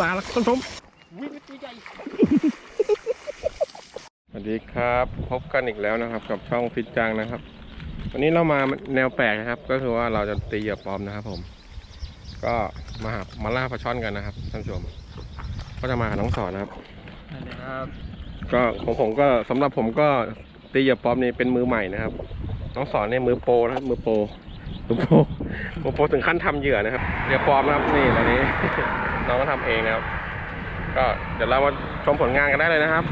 มาแล้วท่านผู้ชมวิ่งตัวใหญ่สวัสดีครับ พบกันอีกแล้วนะครับ กับช่องฟิตจังนะครับ วันนี้เรามาแนวแปลกนะครับ ก็คือว่าเราจะตีเหยื่อปลอมนะครับผม ก็มาหามาล่าปลาช่อนกันนะครับท่านผู้ชม ก็จะมาหาน้องสอนนะครับนะครับก็ของผมก็สำหรับผมก็ตีเหยื่อปลอมนี่เป็นมือใหม่นะครับ น้องสอนเนี่ยมือโปรนะครับมือโปร ลุงโปลุงโปถึงขั้นทำเหยื่อนะครับเหยื่อปลอมนะครับนี่ตอนนี้น้องก็ทำเองนะครับ ก็เดี๋ยวเรามาชมผลงานกันได้เลยนะครับ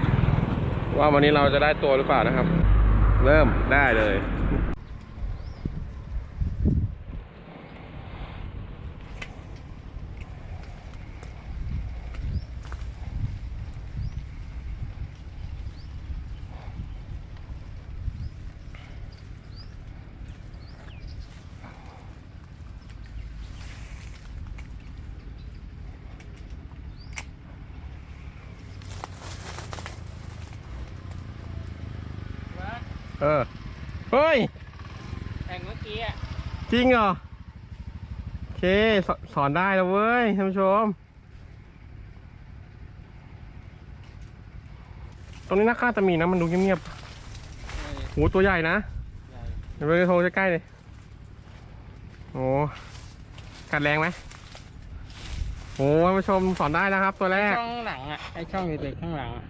ว่าวันนี้เราจะได้ตัวหรือเปล่านะครับ เริ่มได้เลย เฮ้ยแข่งเมื่อกี้อะจริงเหรอ โอเคสสอนได้แล้วเว้ยท่านผู้ชม ตรงนี้น่าค่าจะมีนะ มันดูเงียบๆโหตัวใหญ่นะเดี๋ยวไปโทรใกล้ๆเลยโอ้กัดแรงไหมโอ้ท่านผู้ชมสอนได้นะครับ ตัวแรก ช่องหลังอะ ไอช่องเล็กๆข้างหลังอะ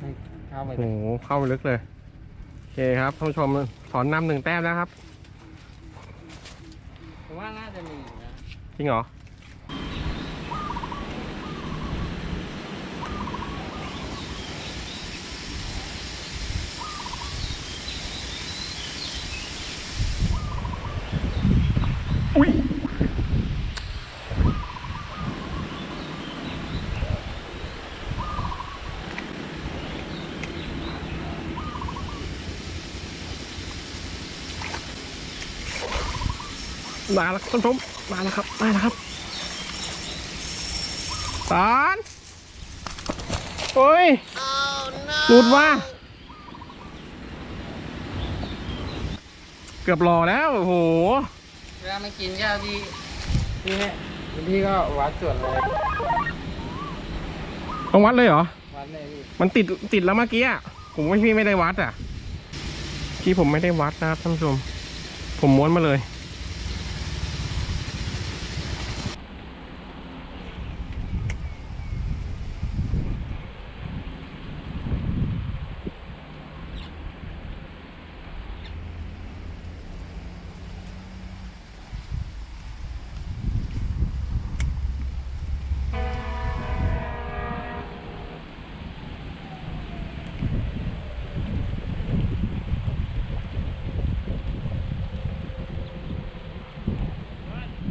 มันเข้าไปโอ้โหเข้าไปลึกเลยโอเคครับท่านผู้ชมสอนนำหนึ่งแต้มแล้วครับ ผมว่าน่าจะมีอยู่นะ จริงเหรออุ้ มาแล้วท่านผู้ชมมาแล้วครับมาแล้วครับสารโอ้ยหลุดว่า เกือบรอแล้วโอ้โหเวลามันกินข้าวที่ที่เนี่ยพี่ก็วัดส่วนเลยต้องวัดเลยเหรอ วัดเลยพี่มันติดติดแล้วเมื่อกี้อะผมว่าพี่ไม่ได้วัดอะ ที่ผมไม่ได้วัดนะครับท่านผู้ชม ผมม้วนมาเลย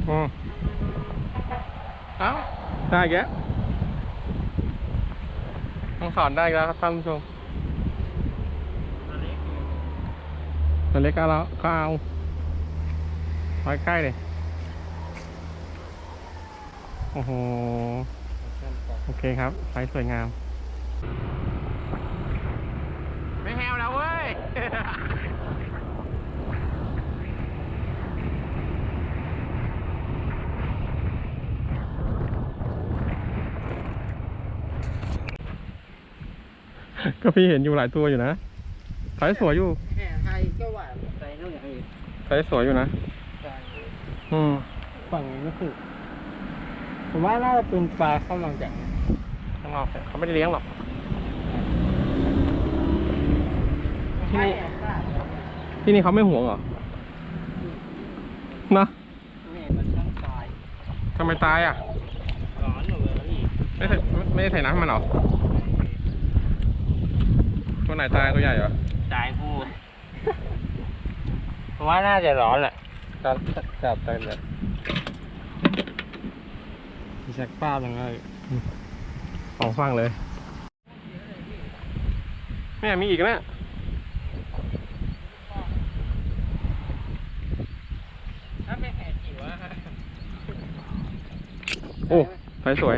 อืมเอ้า ได้แกต้องสอนได้แล้วครับท่านผู้ชมตัวเล็กก็แล้วก็เอาไว้ใกล้เลยโอ้โห โอเคครับไซส์สวยงาม ไม่แฮวแล้วเว้ย ก็พี่เห็นอยู่หลายตัวอยู่นะไซส์สวยอยู่แห่ไทยก็หวานใส่เท่าไหร่พี่ไซส์สวยอยู่นะใช่อืมฝั่งนี้ก็คือผมว่าน่าจะเป็นปลาข้าวมังจังข้างนอกเขาไม่ได้เลี้ยงหรอกที่นี่ที่นี่เขาไม่ห่วงเหรอนะนี่มันช่างตายทำไมตายอะร้อนหมดเลยพี่ไม่ใส่ไม่ได้ใส่น้ำให้มันเหรอ ตัวไหนตายตัวใหญ่เหรอตายพูดผมว่าน่าจะร้อนแหละจับจับไปเลยมีสักป้าหนึ่งเลยสองฝั่งเลย แม่มีอีกนะถ้าเป็นแห่จิ๋วอะโอ้ไซส์สวย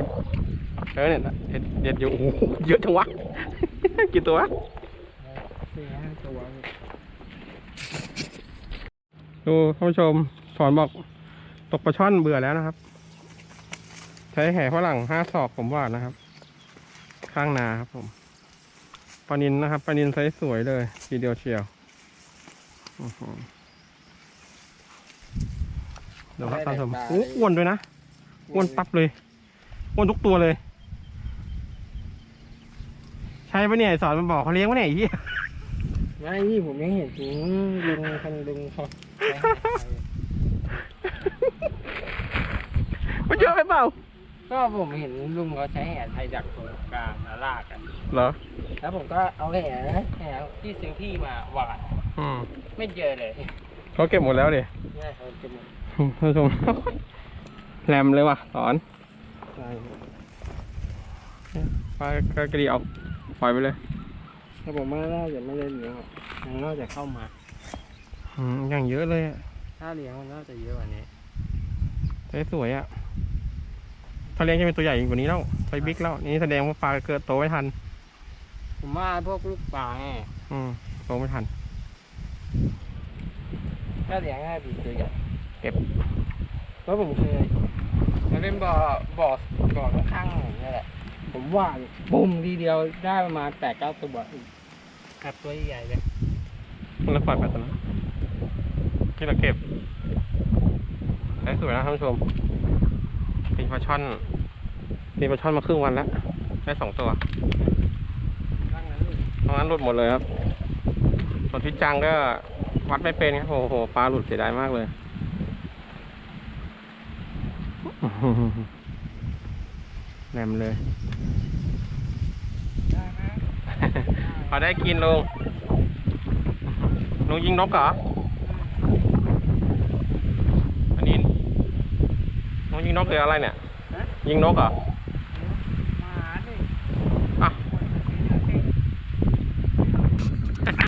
เออเนี่ยเด็ดเด็ดอยู่โอ้โหเยอะจังวะ กี่ตัว สี่ห้าตัวดูท่านผู้ชมสอนบอกตกปลาช่อนเบื่อแล้วนะครับ ใช้แห่ฝรั่งห้าศอกผมว่านะครับ ข้างนาครับผมปลานินนะครับปลานินไซส์สวยเลย ทีเดียวเชียวอื้อหือเดี๋ยวครับท่านผู้ชมอู้อ้วนด้วยนะอ้วนปั๊บเลยอ้วนทุกตัวเลย ใช่ปะเนี่ยไอ้สอนมันบอกเขาเลี้ยงวะเนี่ยไอ้เหี้ย ไม่พี่ผมยังเห็นถึงลุงคนลุงเขามันเยอะไปเปล่าก็ผมเห็นลุงเขาใช้แห่ไทยจากตรงกลางแล้วลากกันเหรอ แล้วผมก็เอาแห่แห่ที่ซื้อที่มาหวานอืมไม่เจอเลยเขาเก็บหมดแล้วดินี่เขาจะหมดท่านผู้ชมแหลมเลยว่ะสอนใช่ปลากระดีเอาปล่อยไปเลย แต่ผมว่าน่าจะไม่ได้เลี้ยงหรอกยังน่าจะเข้ามาอืมอย่างเยอะเลยอะถ้าเลี้ยงมันน่าจะเยอะกว่านี้ไซส์สวยอะ ถ้าเลี้ยงจะเป็นตัวใหญ่กว่านี้แล้วไซส์บิ๊กแล้ว นี่แสดงว่าปลาเกิดโตไม่ทัน ผมว่าพวกลูกปลาไงอืมโตไม่ทัน ถ้าเลี้ยงง่ายดีตัวใหญ่เก็บเพราะผมเคยมันเป็นบ่อบ่อบ่อข้างๆอย่างเงี้ยแหละ ผมว่าปุ่มทีเดียวได้ประมาณแปดเก้าตัวครับตัวใหญ่เลยแล้วปล่อยไปตอนนั้นที่เราเก็บไซส์สวยนะท่านผู้ชมตีปลาช่อนตีปลาช่อนมาครึ่งวันแล้ว ได้สองตัวข้างนั้นเลยตรงนั้นหลุดหมดเลยครับ ส่วนที่จังก็วัดไม่เป็นครับ โอ้โหปลาหลุดเสียดายมากเลย แหลมเลยได้ไหมพอได้กินลุงลุงยิงนกเหรอ อันนี้ลุงยิงนกหรืออะไรเนี่ย ยิงนกเหรอมาหาดิอะ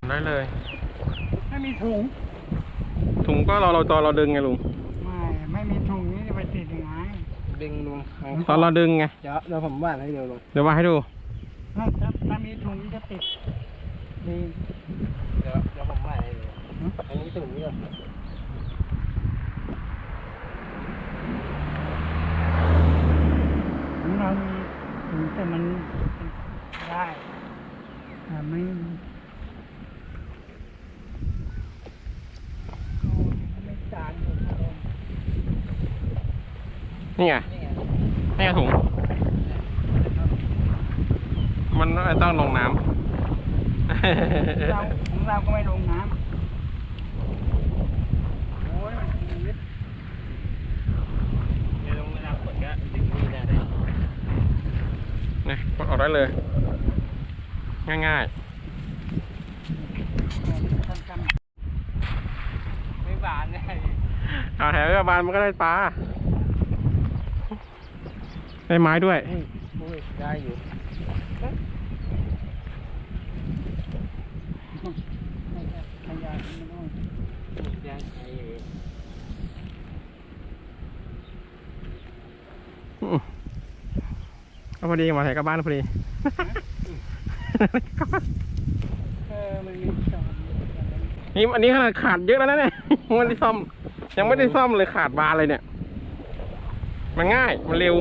ได้เลย ไม่มีถุง ถุงก็เราเราตอนเราดึงไงลุง ไม่ ไม่มีถุงนี่จะไปติดยังไง ดึงลง ตอนเราดึงไง เดี๋ยวเดี๋ยวผมว่าให้เร็วลงเดี๋ยวว่าให้ดู ถ้าถ้าถ้ามีถุงนี่จะติดดีเดี๋ยวเดี๋ยวผมว่าให้เร็วอันนี้ตุ่มนี่ก่อนของเรามีถุงแต่มันได้แต่ไม่ไม่จานอยู่ครับผมนี่ไง นี่ไงนี่ไงถุง มันต้องลงน้ำเราของเราก็ไม่ลงน้ำโอ้ยมันชีวิตเดี๋ยวลงเวลาฝนก็ดึงนี่ได้เลยนี่กดออกได้เลย ง่ายสั้นไม่บานเลยๆเอาแถวกระบาลมันก็ได้ปลา ได้ไม้ด้วยอุ้ยอุ้ยได้อยู่ๆขยะมันต้องยังไงอยู่อืมก็พอดีมาแถวกระบาลพอดีเออมันมีจานอย่างนั้นนี่อันนี้ขนาดขาดเยอะแล้วนะเนี่ยยังไม่ได้ซ่อม ยังไม่ได้ซ่อมเลยขาดบานเลยเนี่ย มันง่าย มันเร็ว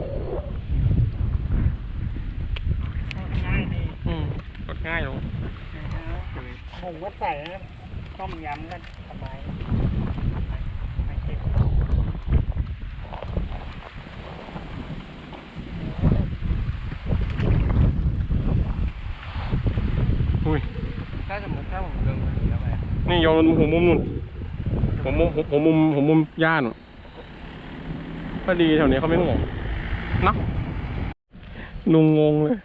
ง่ายดี อืมกด ง่ายลงผมก็ใส่นะต้มยำก็สบายไม่เจ็บอุ้ยถ้าสมมติถ้าผมดึงมันแล้วไปนี่โยนหัวมุมนู่นหัวมุมหัวมุมหัวมุมย่านก็ดีแถวนี้เขาไม่ห่วงเนาะลุงงงเลยนี่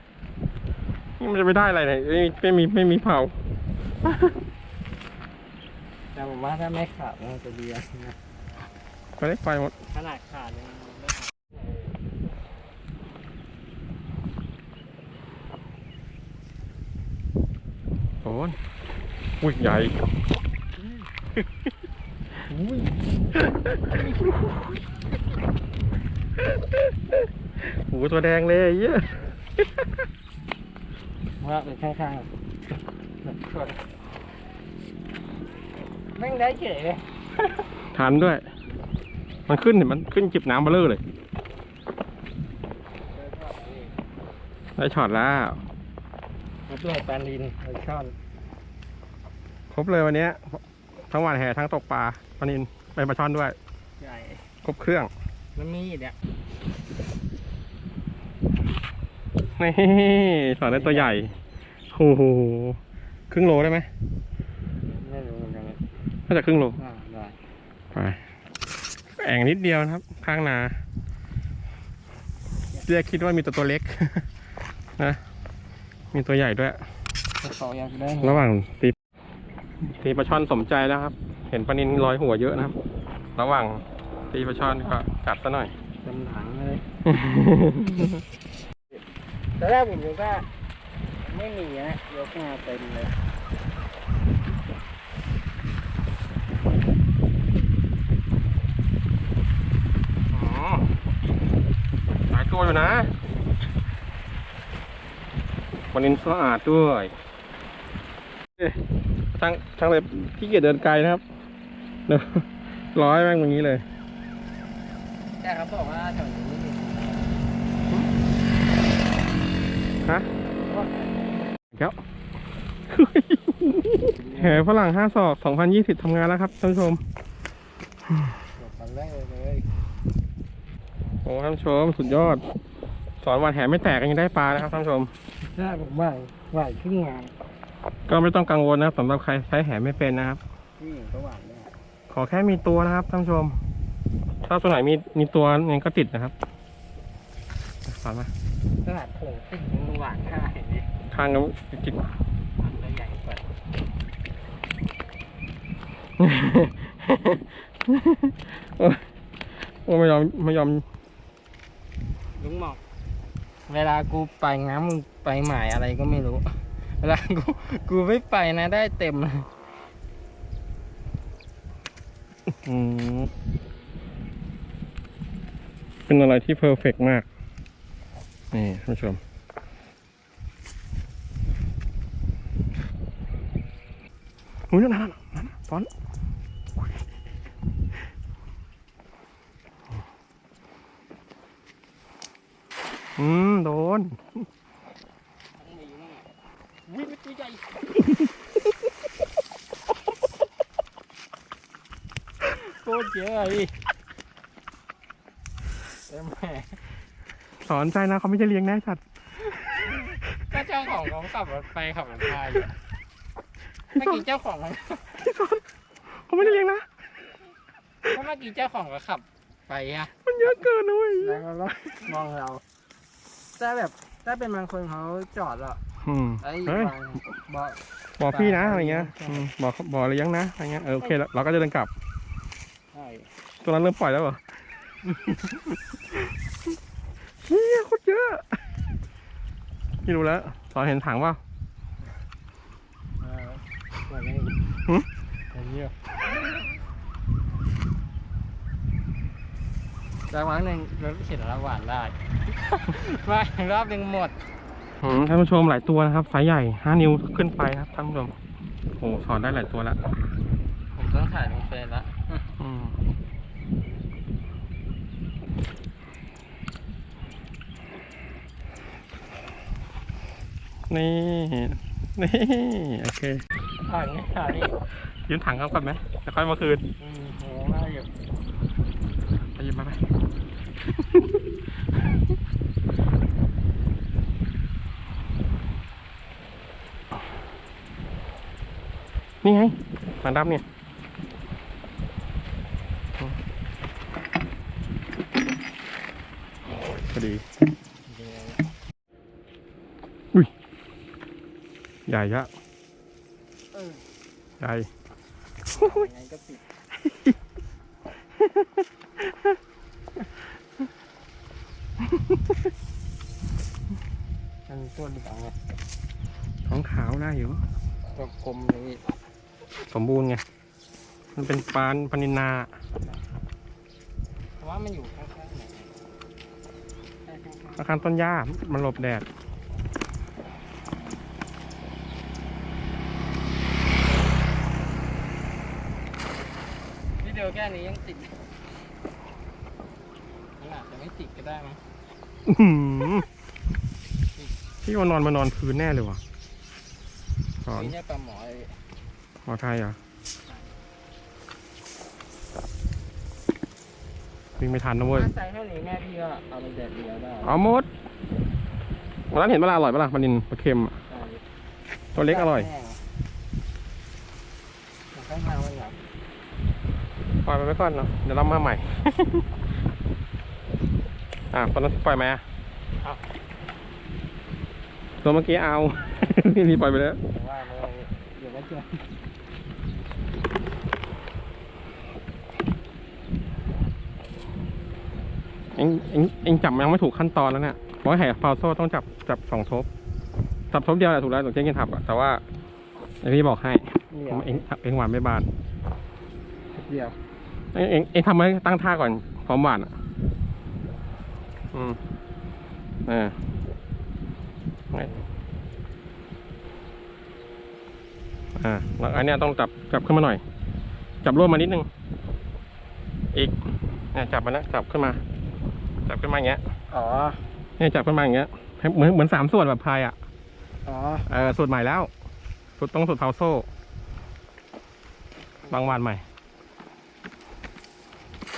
มันจะไปได้อะไรเนี่ยเอ้ยไม่มีไม่มีเผา แต่ผมว่าถ้าไม่ขาดมันจะดีนะไปได้ไฟหมด ขนาดขาดยังไม่ขาดโอ้ยอุ้ยใหญ่ อุ้ยโอ้โหตัวแดงเลยไอ้เหี้ย ว่าเป็นข้างๆแม่งได้เฉยเลย ทันด้วย มันขึ้นเห็นมันขึ้นจิบน้ำเบลเลอเลย ได้ช็อตแล้ว มาด้วยปลาลินปลาช่อน ครบเลยวันเนี้ยทั้งหวานแห่ทั้งตกปลาปลานินไปปลาช่อนด้วย ใหญ่ ครบเครื่องแล้วมีดเนี่ย นี่สอนได้ตัวใหญ่โอ้โหครึ่งโลได้ไหมไม่รู้เหมือนกันน่าจะครึ่งโลอ่าได้ไปแอ่งนิดเดียวนะครับ ข้างนาเรียกคิดว่ามีตัวตัวเล็ก นะมีตัวใหญ่ด้วยถ้าเขาอยากได้ระหว่างตีตีปลาช่อนสมใจแล้วครับ เห็นปลานินลอยหัวเยอะนะครับ ระหว่างตีปลาช่อนก็จัดซะหน่อย เต็มหลังเลย ตอนแรกผมคิดว่าไม่มีนะยกมาเต็มเลยอ๋อหลายตัวอยู่นะปลานินสะอาดด้วยเอ๊ะช่างช่างเลยที่เกียจเดินไกลนะครับเดี๋ยวร้อยแม่งอย่างนี้เลย แต่เขาบอกว่าแถวนี้ไม่มี ฮะแล้วแห่ฝรั่งห้าศอกสองพันยี่สิบทำงานแล้วครับท่านผู้ชมบอกตอนแรกเลยโอ้ท่านผู้ชมสุดยอด สอนวันแห่ไม่แตกยังได้ปลานะครับท่านผู้ชมใช่ผมว่าไหวครึ่งงาน ก็ไม่ต้องกังวลนะครับสำหรับใครใช้แห่ไม่เป็นนะครับขอแค่มีตัวนะครับท่านผู้ชม ถ้าตัวไหนมีมีตัวยังก็ติดนะครับสอนมา ขนาดผงติดยังหวานง่ายดิข้างก็ติดมันจะใหญ่กว่าโอ้ยโอ้ยไม่ยอมไม่ยอมลุงหมอกเวลากูไปน้ำมึงไปหมายอะไรก็ไม่รู้ เวลากูกูไม่ไปนะได้เต็มเลยอืมเป็นอะไรที่เพอร์เฟกมาก นี่ท่านผู้ชม อุ้ยนั่นนั่นนั่นฟอนอืม โดนวิ่งตัวใหญ่โคตรเยอะเลยเต็มแหม สอนใจนะเขาไม่จะเลี้ยงแน่สัตว์ก็เจ้าของเขาขับรถไปขับรถมาอยู่เมื่อกี้เจ้าของเขาเขาไม่ได้เลี้ยงนะก็เมื่อกี้เจ้าของก็ขับไปอะมันเยอะเกินนะเว้ยแล้วก็มองเราถ้าแบบถ้าเป็นบางคนเขาจอดแล้วอืมไอ้เฮ้ยบางบอก บอกพี่นะอะไรเงี้ยใช่อืมบอกบอกเลี้ยงนะอะไรเงี้ยเออโอเคแล้วเราก็จะเดินกลับ ใช่ ตัวนั้นเริ่มปล่อยแล้วเหรอ เฮียโคตรเยอะพี่รู้แล้วสอนเห็นถังเปล่าเออแบบนี้หึอย่างเงี้ยแต่วันหนึ่งเราเห็นแล้วหวานได้ว่าอีกรอบหนึ่งหมดอืมท่านผู้ชมหลายตัวนะครับไซส์ใหญ่ห้านิ้วขึ้นไปครับท่านผู้ชมโอ้สอนได้หลายตัวแล้ว ผมต้องถ่ายลงเฟซละ อืม นี่ นี่ โอเคถ่ายไงถ่ายนี่ยืมถังเขาก่อนไหมแล้วค่อยมาคืนอืมโหน่าอยู่ไปหยิบมาไปนี่ไงหางดำเนี่ยพอดี อุ้ย ใหญ่อะเออใหญ่ยังไงก็ติดมันตัวดีกว่าไงท้องขาวได้อยู่ตัวกลมเลยสมบูรณ์ไง มันเป็นปานปานินนาเพราะว่ามันอยู่ข้างๆไหนใช่ข้างอาคารต้นหญ้ามันหลบแดด ๆวิดีโอแค่ นี้ยังติดมันอาจจะไม่ติดก็ได้มั้งอื้อหือพี่ว่านอนมานอนพื้นแน่เลยว่ะสอนนี่เนี่ยปลาหมอเลยหมอไทยเหรอวิ่งไม่ทันนะเว้ยถ้าใส่ให้หนีแม่พี่ก็เอาไปแดดเดียวได้เอาหมดวันนั้นเห็นปลาอร่อยปะล่ะปลานินปลาเค็มอะตัวเล็กอร่อยข้างทางมันแบบ ปล่อยไปไว้ก่อนเนาะเดี๋ยวเรามาใหม่ อะตอนนั้นปล่อยไหมอะตัวเมื่อกี้เอา นี่นี่ปล่อยไปแล้วว่าเลยเดี๋ยวไม่เจอเอ็งเอ็งเอ็งจับยังไม่ถูกขั้นตอนแล้วเนี่ยบอกให้แห่ฟาวโซ่ต้องจับจับสองทบ จับทบเดียวแหละถูกแล้วหนูเจ๊กินทับอะแต่ว่าเดี๋ยวพี่บอกให้เดี๋ผยวมเอ็งเอ็งหวานไม่บาน เดี๋ยว เอ็งเอ็งเอ็งทำให้ตั้งท่าก่อนพร้อมหวานอะอืมเออไงอ่าแล้วอันเนี้ยต้องจับจับขึ้นมาหน่อย จับร่วมมานิดนึง อีกเนี่ยจับมานะจับขึ้นมา จับขึ้นมาอย่างเงี้ย อ๋อ เนี่ยจับขึ้นมาอย่างเงี้ยให้เหมือนเหมือนสามส่วนแบบพายอะ อ๋อ เออสูตรใหม่แล้วสูตรต้องสูตรเผาโซ่ บางวันใหม่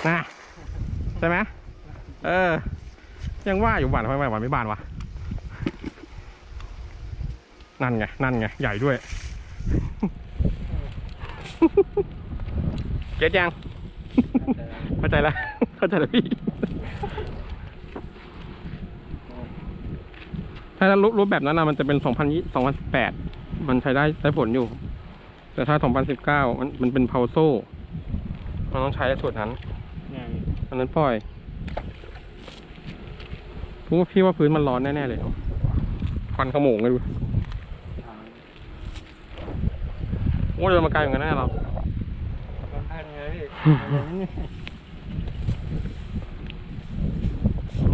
นะใช่ไหมเออ ยังว่าอยู่บานทำไมหวานไม่บานวะนั่นไงนั่นไงใหญ่ด้วยเก็ตยังเข้าใจแล้วเข้าใจแล้วพี่ถ้ารูปรูปแบบนั้นนะมันจะเป็น 2020 2018 มันใช้ได้ได้ผลอยู่ แต่ถ้า 2019 มันมันเป็นเพาโซ่ มันต้องใช้สูตรนั้น อันนั้นปล่อยพี่ว่าพี่ว่าพื้นมันร้อนแน่ ๆ เลยควันขโมงเลยดูโอ้เดินมาไกลเหมือนกันแน่เรามันพันเลยพี่อื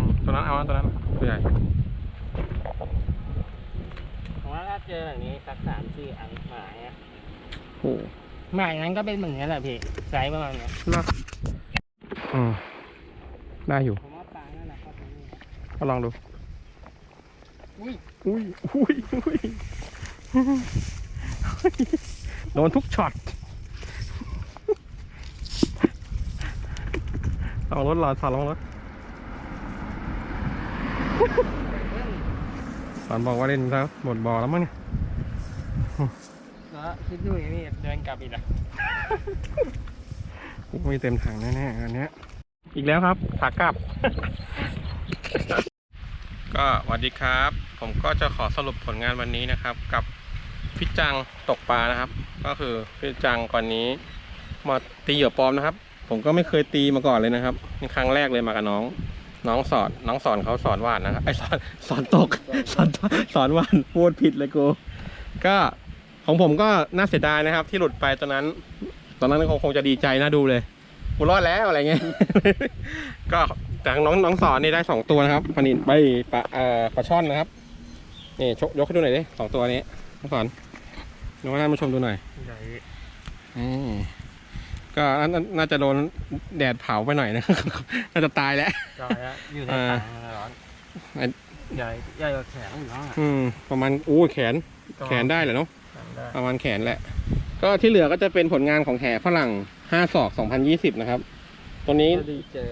มตัวนั้นเอานะตัวนั้นตัวใหญ่ผมว่าถ้าเจอแบบนี้สักสามสี่อันหมายอะโอ้หมายนั้นก็เป็นเหมือนนี้แหละพี่ไซส์ประมาณเนี้ยล่ะ อืมได้อยู่ผมว่าปลานั่นแหละครับตรงนี้นะก็ลองดู อุ้ยอุ้ยอุ้ยอุ้ยโดนทุกช็อตลองรถรอสอนลองรถสอนบอกว่าเล่นซะหมดบ่อแล้วมั้งเนี่ยแล้วคิดดูดิพี่เดินกลับอีกอะ ไมีเต็มถังแน่ๆอันเนี้ย อีกแล้วครับขากลับ ก็สวัสดีครับ ผมก็จะขอสรุปผลงานวันนี้นะครับ กับฟิจังตกปลานะครับ ก็คือฟิจังก่อนนี้ มาตีเหยื่อปลอมนะครับ ผมก็ไม่เคยตีมาก่อนเลยนะครับนี่ครั้งแรกเลยมากับน้อง น้องสอนน้องสอนเขาสอนวาดนะครับไอสอนสอนตกสอนสอนวาดพูดผิดเลยกูก็ของผมก็น่าเสียดายนะครับ ที่หลุดไปตอนนั้น ตอนนั้นคงคงจะดีใจน่าดูเลยกูรอดแล้วอะไรเงี้ย ก็แต่น้องน้องสอนนี่ได้สองตัวนะครับพนินใบปลาเอ่อปลาช่อนนะครับนี่ชกยกให้ดูหน่อยดิสองตัวนี้น้องสอนยกให้ท่านผู้ชมดูหน่อยใหญ่อืมก็น่าน่าจะโดนแดดเผาไปหน่อยนะน่าจะตายแล้วใหญ่อะอยู่ในเออถังร้อนไอ้ใหญ่ใหญ่กว่าแขนอยู่แล้วอะอืมประมาณอู้แขนแขนได้เหรอเนาะจำ ได้ประมาณแขนแหละ ก็ที่เหลือก็จะเป็นผลงานของแห่ฝรั่งห้าศอกสองพันยี่สิบนะครับ ตัวนี้พอดีเจอ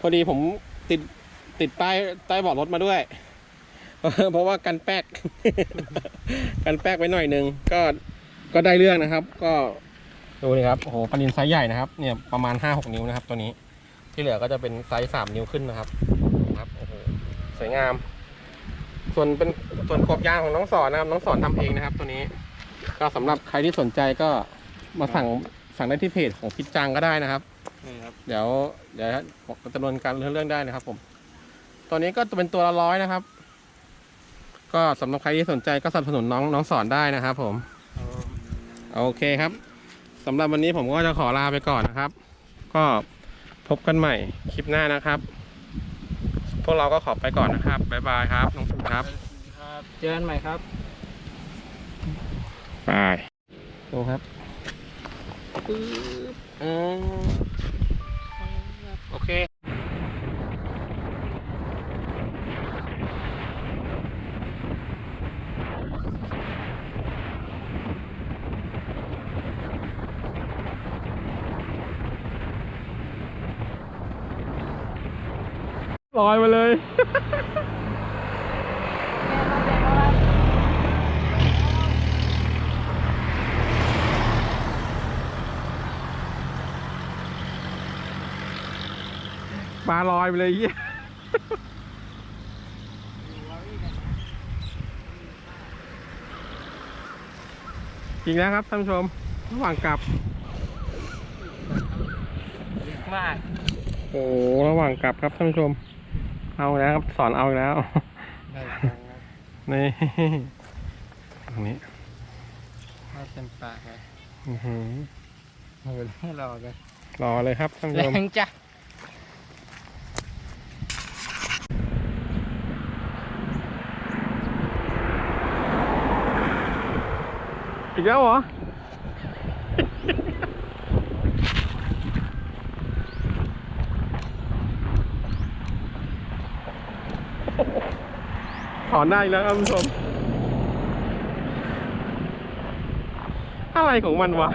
พอดีผมติดติดป้ายใต้เบาะรถมาด้วย เพราะว่ากันแป๊ก กันแป๊กไว้หน่อยนึง ก็ก็ได้เรื่องนะครับ ก็ดูนี่ครับโอ้โหปลานินไซส์ใหญ่นะครับ เนี่ยประมาณห้าหกนิ้วนะครับ ตัวนี้ ที่เหลือก็จะเป็นไซส์สามนิ้วขึ้นนะครับครับโอ้โหสวยงาม ส่วนเป็นส่วนกบยางของน้องสอนนะครับ น้องสอนทำเองนะครับ ตัวนี้ ก็สำหรับใครที่สนใจก็มาสั่งสั่งได้ที่เพจของพิจจังก็ได้นะครับ นี่ครับ เดี๋ยวเดี๋ยวบอกจำนวนการเรื่องเรื่องได้นะครับ ผม ตัวนี้ก็จะเป็นตัวละร้อยนะครับ ก็สำหรับใครที่สนใจก็สนับสนุนน้องน้องสอนได้นะครับ ผม โอเคครับสำหรับวันนี้ผมก็จะขอลาไปก่อนนะครับ ก็พบกันใหม่คลิปหน้านะครับ พวกเราก็ขอไปก่อนนะครับบ๊ายบายครับน้องสุครับครับ เจอกันใหม่ครับ ไปโตครับโอเคลอยมาเลย ปลาลอยไปเลยเหี้ยจริงแล้วครับท่านผู้ชมระหว่างกลับลึกมาก โอ้โหระหว่างกลับครับท่านผู้ชม เอาแล้วครับสอนเอาอีกแล้ว ได้ครับนี่ตรงนี้ได้เต็มปากเลยอื้อหือเอาไปให้รอกันรอเลยครับท่านผู้แรชม งจ้ะ อีกแล้วเหรอ ถอนได้แล้วครับคุณผู้ชม อะไรของมันวะ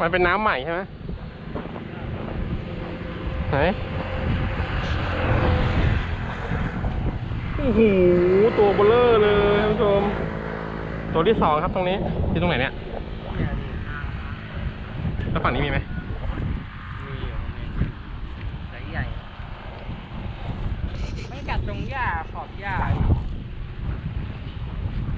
มันเป็นน้ำใหม่ใช่ไหมไหนโอ้โหตัวเบลเลอร์เลยท่านผู้ชม ตัวที่สองครับตรงนี้ที่ตรงไหนเนี่ยแล้วฝั่งนี้มีไหมมีอยู่มีใหญ่ไม่กัดตรงหญ้าขอบหญ้า